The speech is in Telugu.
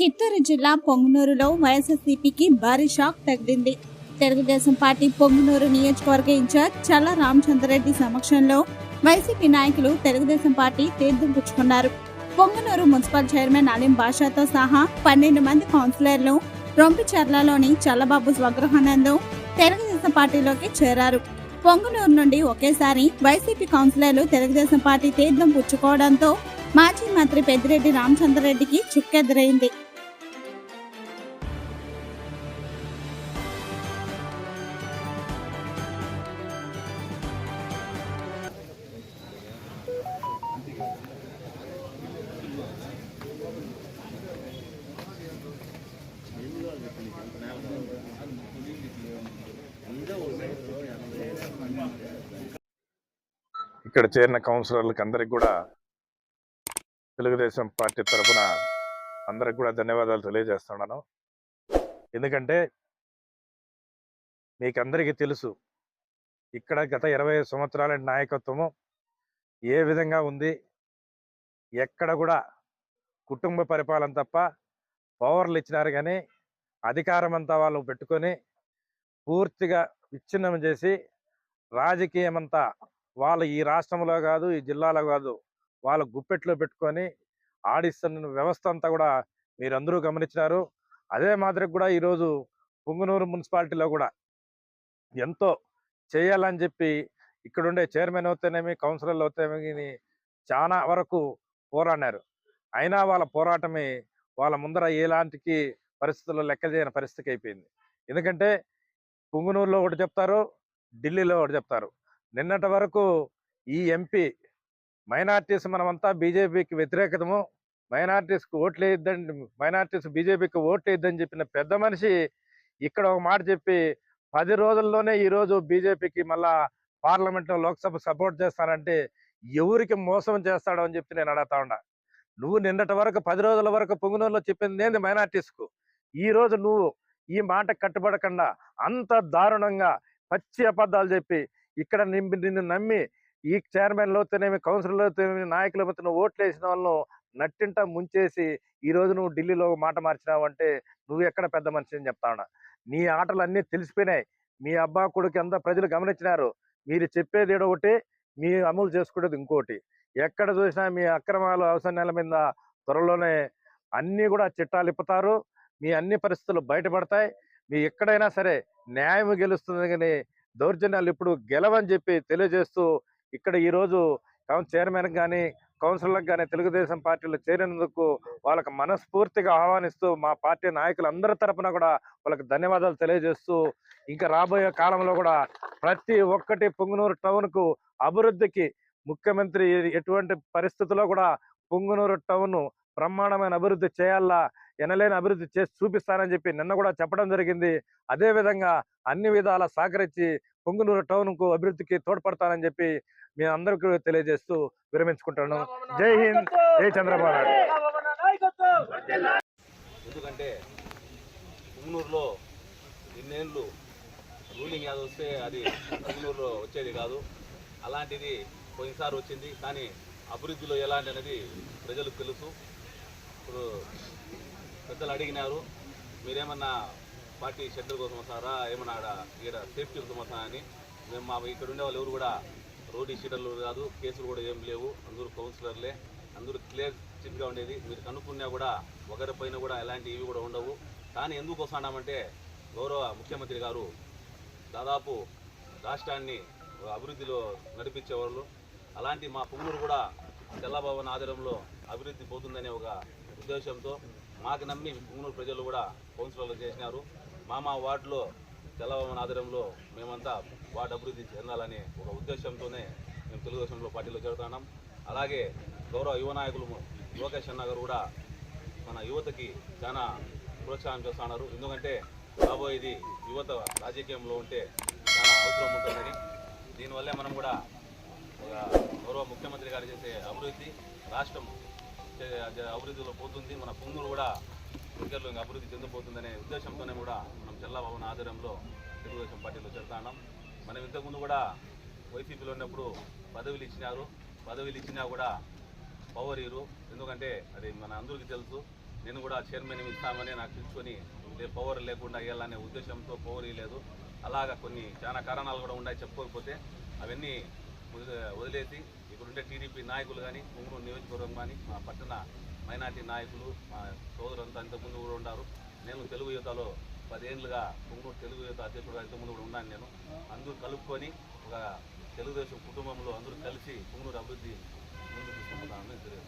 చిత్తూరు జిల్లా పొంగునూరులో వైఎస్ఆర్సీపీకి భారీ షాక్ తగిలింది. తెలుగుదేశం పార్టీ పొంగునూరు నియోజకవర్గ ఇన్ఛార్జ్ చల్ల రామచంద్రరెడ్డి సమక్షంలో వైసీపీ నాయకులు తెలుగుదేశం పార్టీ తీర్థం పుచ్చుకున్నారు పొంగునూరు మున్సిపల్ చైర్మన్ అలీం బాషాతో సహా పన్నెండు మంది కౌన్సిలర్లు రొంపిచర్లలోని చల్లబాబు స్వగ్రహానందం తెలుగుదేశం పార్టీలోకి చేరారు. పొంగునూరు నుండి ఒకేసారి వైసీపీ కౌన్సిలర్లు తెలుగుదేశం పార్టీ తీర్థం పుచ్చుకోవడంతో మాజీ మంత్రి పెద్దిరెడ్డి రామచంద్రరెడ్డికి చుక్కెదురైంది. ఇక్కడ చేరిన కౌన్సిలర్లకు అందరికి కూడా తెలుగుదేశం పార్టీ తరఫున అందరికి కూడా ధన్యవాదాలు తెలియజేస్తున్నాను. ఎందుకంటే మీకందరికీ తెలుసు ఇక్కడ గత ఇరవై సంవత్సరాల నాయకత్వము ఏ విధంగా ఉంది ఎక్కడ కూడా కుటుంబ పరిపాలన తప్ప పవర్లు ఇచ్చినారు కానీ అధికారం అంతా వాళ్ళు పెట్టుకొని పూర్తిగా విచ్ఛిన్నం చేసి రాజకీయం అంతా వాళ్ళ ఈ రాష్ట్రంలో కాదు ఈ జిల్లాలో కాదు వాళ్ళ గుప్పెట్లో పెట్టుకొని ఆడిస్తున్న వ్యవస్థ అంతా కూడా మీరందరూ గమనించినారు. అదే మాదిరి కూడా ఈరోజు పుంగనూరు మున్సిపాలిటీలో కూడా ఎంతో చేయాలని చెప్పి ఇక్కడుండే చైర్మన్ అవుతేనేమి కౌన్సిలర్లు అవుతేనేమి చాలా వరకు పోరాడారు అయినా వాళ్ళ పోరాటమే వాళ్ళ ముందర ఎలాంటికి పరిస్థితుల్లో లెక్క చేయని పరిస్థితికి అయిపోయింది. ఎందుకంటే పుంగునూరులో ఒకటి చెప్తారు ఢిల్లీలో ఒకటి చెప్తారు. నిన్నటి వరకు ఈ ఎంపీ మైనార్టీస్ మనమంతా బీజేపీకి వ్యతిరేకతము. మైనార్టీస్కి ఓట్లు వేయద్దని మైనార్టీస్ బీజేపీకి ఓట్లు వేయద్దని చెప్పిన పెద్ద మనిషి ఇక్కడ ఒక మాట చెప్పి పది రోజుల్లోనే ఈ రోజు బీజేపీకి మళ్ళా పార్లమెంట్లో లోక్సభ సపోర్ట్ చేస్తానంటే ఎవరికి మోసం చేస్తాడో అని చెప్పి నేను అడుగుతా ఉన్నా. నువ్వు నిన్నటి వరకు పది రోజుల వరకు పొంగునూరులో చెప్పింది ఏంది మైనార్టీస్కు? ఈ రోజు నువ్వు ఈ మాట కట్టుబడకుండా అంత దారుణంగా పచ్చి అబద్ధాలు చెప్పి ఇక్కడ నింపి నిన్ను నమ్మి ఈ చైర్మన్ లోతేనేమి కౌన్సిలర్ లోతేనేమి నాయకుల మధ్య ఓట్లు వేసిన వాళ్ళను నట్టింట ముంచేసి ఈ రోజు నువ్వు ఢిల్లీలో మాట మార్చినావు అంటే నువ్వు ఎక్కడ పెద్ద మనిషి అని చెప్తా ఉన్నా. నీ ఆటలు అన్నీ తెలిసిపోయినాయి. మీ అబ్బా కొడుకు ఎంత ప్రజలు గమనించినారు? మీరు చెప్పేది ఒకటి మీ అమలు చేసుకునేది ఇంకోటి. ఎక్కడ చూసినా మీ అక్రమాలు అవసరాల మీద త్వరలోనే అన్నీ కూడా చిట్టాలు ఇప్పుతారు. మీ అన్ని పరిస్థితులు బయటపడతాయి. మీ ఎక్కడైనా సరే న్యాయం గెలుస్తుంది కానీ దౌర్జన్యాలు ఇప్పుడు గెలవని చెప్పి తెలియజేస్తూ ఇక్కడ ఈరోజు చైర్మన్ కానీ కౌన్సిలర్లకు కానీ తెలుగుదేశం పార్టీలో చేరినందుకు వాళ్ళకి మనస్ఫూర్తిగా ఆహ్వానిస్తూ మా పార్టీ నాయకులందరి తరపున కూడా వాళ్ళకి ధన్యవాదాలు తెలియజేస్తూ ఇంకా రాబోయే కాలంలో కూడా ప్రతి ఒక్కటి పొంగునూరు టౌన్కు అభివృద్ధికి ముఖ్యమంత్రి ఎటువంటి పరిస్థితుల్లో కూడా పొంగునూరు టౌన్ బ్రహ్మాండమైన అభివృద్ధి చేయాలా ఎనలేని అభివృద్ధి చేసి చూపిస్తానని చెప్పి నిన్న కూడా చెప్పడం జరిగింది. అదే విధంగా అన్ని విధాల సహకరించి పొంగునూరు టౌన్కు అభివృద్ధికి తోడ్పడతానని చెప్పి మీ అందరికీ తెలియజేస్తూ విరమించుకుంటాను జై హింద్ జై చంద్రబాబు నాయుడు. ఎందుకంటే పుంగనూరులో ఇన్నేళ్ళు రూలింగ్ యాదవ్ వస్తే అది పుంగనూరులో వచ్చేది కాదు. అలాంటిది పోయినసారి వచ్చింది. కానీ అభివృద్ధిలో ఎలాంటి అనేది ప్రజలకు తెలుసు. ఇప్పుడు పెద్దలు అడిగినారు మీరేమన్నా పార్టీ షెడ్యూల్ కోసం వస్తారా ఏమన్నా ఆడ ఈడ సేఫ్టీ కోసం వస్తారా అని. మేము మా ఇక్కడ ఉండే వాళ్ళు ఎవరు కూడా రోడ్డు షీటర్లు కాదు కేసులు కూడా ఏం లేవు. అందరూ కౌన్సిలర్లే. అందరూ క్లియర్ చిట్గా ఉండేది. మీరు కనుక్కున్నా కూడా ఒకరిపైన కూడా ఎలాంటి ఇవి కూడా ఉండవు. కానీ ఎందుకు వస్తున్నామంటే గౌరవ ముఖ్యమంత్రి గారు దాదాపు రాష్ట్రాన్ని అభివృద్ధిలో నడిపించేవాళ్ళు అలాంటి మా పుంగూరు కూడా తెల్లభవన్ ఆధారంలో అభివృద్ధి పోతుందనే ఒక ఉద్దేశంతో మాకు నమ్మి పుంగనూరు ప్రజలు కూడా కౌన్సిలర్లు చేసినారు. మా మా వార్డులో తెల్లభవన్ ఆధారంలో మేమంతా వార్డు అభివృద్ధి చెందాలనే ఒక ఉద్దేశంతోనే మేము తెలుగుదేశంలో పార్టీలో చేరుతున్నాం. అలాగే గౌరవ యువ నాయకులు లోకేష్ అన్న గారు కూడా మన యువతకి చాలా ప్రోత్సాహం చేస్తున్నారు ఎందుకంటే రాబోయేది యువత రాజకీయంలో ఉంటే చాలా అవసరం ఉంటుందని. దీనివల్లే మనం కూడా ఒక గౌరవ ముఖ్యమంత్రి గారు చేసే అభివృద్ధి రాష్ట్రం అభివృద్ధిలో పోతుంది. మన పొంగులు కూడా ఫ్యూచర్లో ఇంకా అభివృద్ధి చెందిపోతుందనే ఉద్దేశంతోనే కూడా మనం చల్లబాబున ఆధ్వర్యంలో తెలుగుదేశం పార్టీలో చేరుతాం మనం ఇంతకుముందు కూడా వైసీపీలో ఉన్నప్పుడు పదవులు ఇచ్చినారు. పదవులు ఇచ్చినా కూడా పవర్ ఇరు. ఎందుకంటే అది మన అందరికీ తెలుసు. నేను కూడా చైర్మన్ ఇస్తామని నాకు పిలుచుకొని పవర్ లేకుండా వెళ్ళాలనే ఉద్దేశంతో పవర్ ఇవ్వలేదు. అలాగా కొన్ని చాలా కారణాలు కూడా ఉన్నాయి చెప్పుకోకపోతే. అవన్నీ వదిలేసి ఇక్కడుండే టీడీపీ నాయకులు కానీ పొంగూరు నియోజకవర్గం కానీ మా పట్టణ మైనార్టీ నాయకులు మా సోదరులంతా ఇంతకుముందు కూడా ఉన్నారు. నేను తెలుగు యువతలో పదేళ్ళుగా పొంగూరు తెలుగు యువత అధ్యక్షుడు ఇంతకుముందు కూడా ఉన్నాను నేను. అందరూ కలుపుకొని ఒక తెలుగుదేశం కుటుంబంలో అందరూ కలిసి పొంగూరు అభివృద్ధి ముందు తీసుకుంటున్నామని తెలియదు